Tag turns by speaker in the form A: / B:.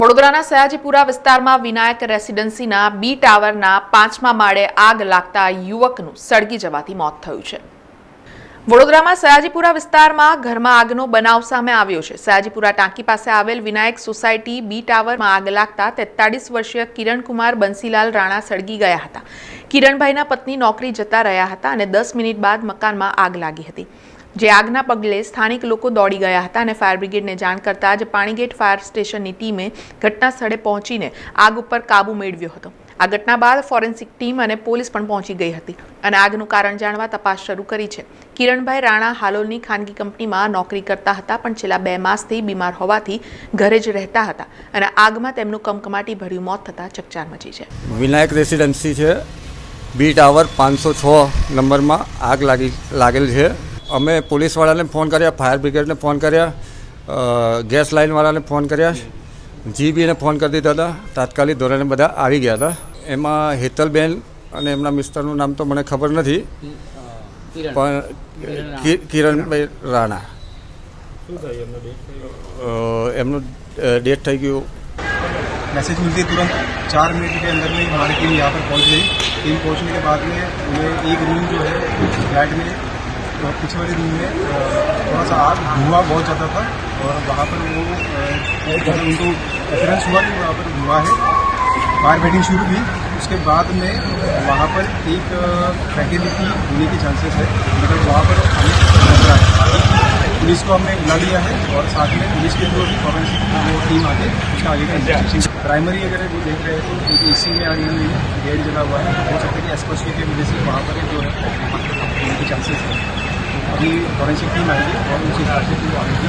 A: વડોદરાના સયાજીપુરા વિસ્તારમાં વિનાયક રેસિડેન્સીના બી ટાવરના પાંચમા માળે આગ લાગતા યુવકનું સળગી જવાથી મોત થયું છે. વડોદરામાં સયાજીપુરા વિસ્તારમાં ઘરમાં આગનો બનાવ સામે આવ્યો છે. સયાજીપુરા ટાંકી પાસે આવેલ વિનાયક સોસાયટી બી ટાવરમાં આગ લાગતા તેતાળીસ વર્ષીય કિરણકુમાર બંસીલાલ રાણા સળગી ગયા હતા. કિરણભાઈના પત્ની નોકરી જતા રહ્યા હતા અને દસ મિનિટ બાદ મકાનમાં આગ લાગી હતી. જે આગના પગલે સ્થાનિક લોકો દોડી ગયા હતા અને ફાયર બ્રિગેડને જાણ કરતા જ પાણીગેટ ફાયર સ્ટેશનની ટીમે ઘટના સ્થળે પહોંચીને આગ ઉપર કાબૂ મેળવ્યો હતો. આ ઘટના બાદ ફોરેન્સિક ટીમ અને પોલીસ પણ પહોંચી ગઈ હતી અને આગનું કારણ જાણવા તપાસ શરૂ કરી છે. કિરણભાઈ રાણા હાલોલની ખાનગી કંપનીમાં નોકરી કરતા હતા, પણ છેલ્લા બે માસથી બીમાર હોવાથી ઘરે જ રહેતા હતા અને આગમાં તેમનું કમકમાટી ભર્યું મોત થતાં ચકચાર મચી છે.
B: વિનાયક રેસિડેન્સી છે. બી ટાવર પાંચસો છ નંબરમાં આગ લાગી, લાગેલ છે. અમે પોલીસવાળાને ફોન કર્યા, ફાયર બ્રિગેડને ફોન કર્યા ગેસ લાઇનવાળાને ફોન કર્યા. જીબીને ફોન કરી દીધા હતા. તાત્કાલિક ધોરણે બધા આવી ગયા હતા. એમાં હેતલબેન અને એમના મિસ્ટરનું નામ તો મને ખબર નથી પણ કિ- કિરણભાઈ રાણા અ, એમનું ડેથ થઈ ગયું
C: मैसेज मिलते ही तुरंत चार मिनट के अंदर में हमारी टीम यहाँ पर पहुँच गई टीम पहुँचने के बाद में उन्हें एक रूम जो है फ्लैट में और पीछे वाले रूम में अ, थोड़ा सा आग धुआं बहुत ज़्यादा था और वहाँ पर वो अ, जब उनको रेफरेंस हुआ कि वहाँ पर धुआं है फायर फाइटिंग शुरू हुई। उसके बाद में वहाँ पर एक फैटिलिटी होने के चांसेस है। मतलब वहाँ पर हमें पुलिस को हमने बुला लिया है और साथ में पुलिस के थ्रू भी फॉरेंसिक वो टीम आके उसका आगे का इन्वेस्टिगेशन प्राइमरी अगर वो देख रहे हैं तो एक एसी में आग हुई है गेट जला हुआ है। हो सकता है कि एस्पोस्टी की वजह से वहाँ पर जो है होने के चांसेस है। अभी फॉरेंसिक टीम आएगी और उस हिसाब से जो आगे की